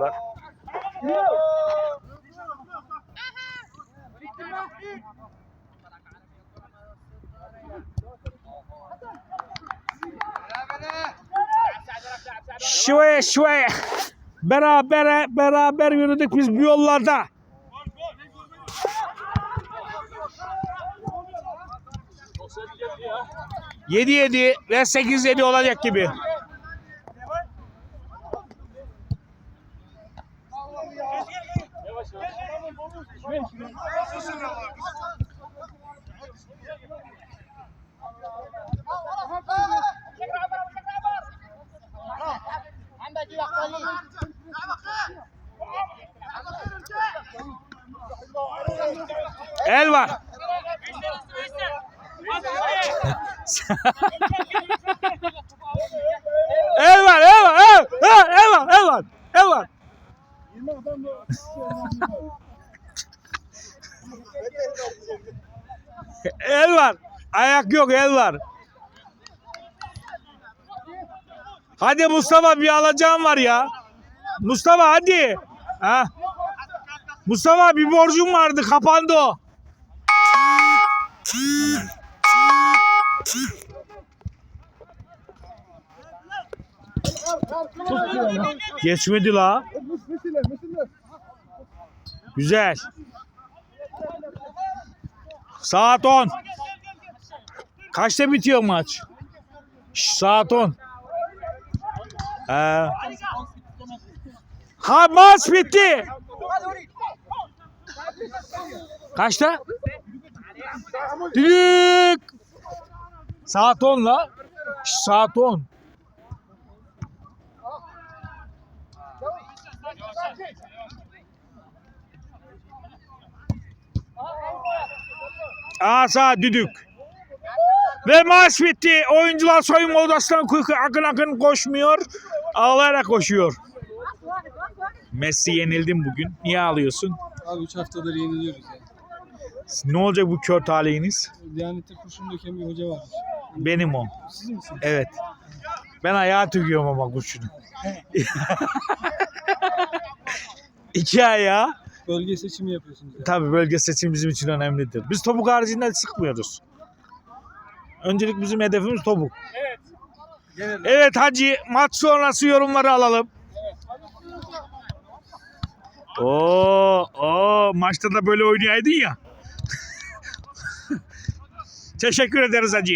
yaptılar. Şöyle şöyle. Beraber beraber yürüdük biz bu yollarda. Yedi yedi ve sekiz yedi olacak gibi. El var. El var, el var, el, el, el var, el var, el var. El var. Ayak yok, el var. Hadi Mustafa bir alacağım var ya. Mustafa hadi. Ha? Mustafa bir borcum vardı kapandı o. Geçmedi la. Güzel. Saat 10. Kaçta bitiyor maç? Şş, Saat 10. Ee, ha maç bitti. Kaçta? Düdük. Saat 10 la. Şş, Saat 10. Asa düdük. Ve maç bitti. Oyuncular soyunma odasından kuyku akın akın koşmuyor. Ağlayarak koşuyor. Messi yenildim bugün. Niye ağlıyorsun? Abi 3 haftadır yeniliyoruz ya. Ne olacak bu kör talihiniz? Diyanette kurşun döken bir hoca varmış. Benim o. Siz misiniz? Evet. Ben ayağa tüküyorum ama kurşunu. İki ayağı. Bölge seçimi yapıyorsunuz ya. Tabii bölge seçimi bizim için önemlidir. Biz topuk haricinden sıkmıyoruz. Öncelik bizim hedefimiz topuk. Genel Evet Hacı maç sonrası yorumları alalım. Oo, oo maçta da böyle oynayaydın ya. Teşekkür ederiz Hacı.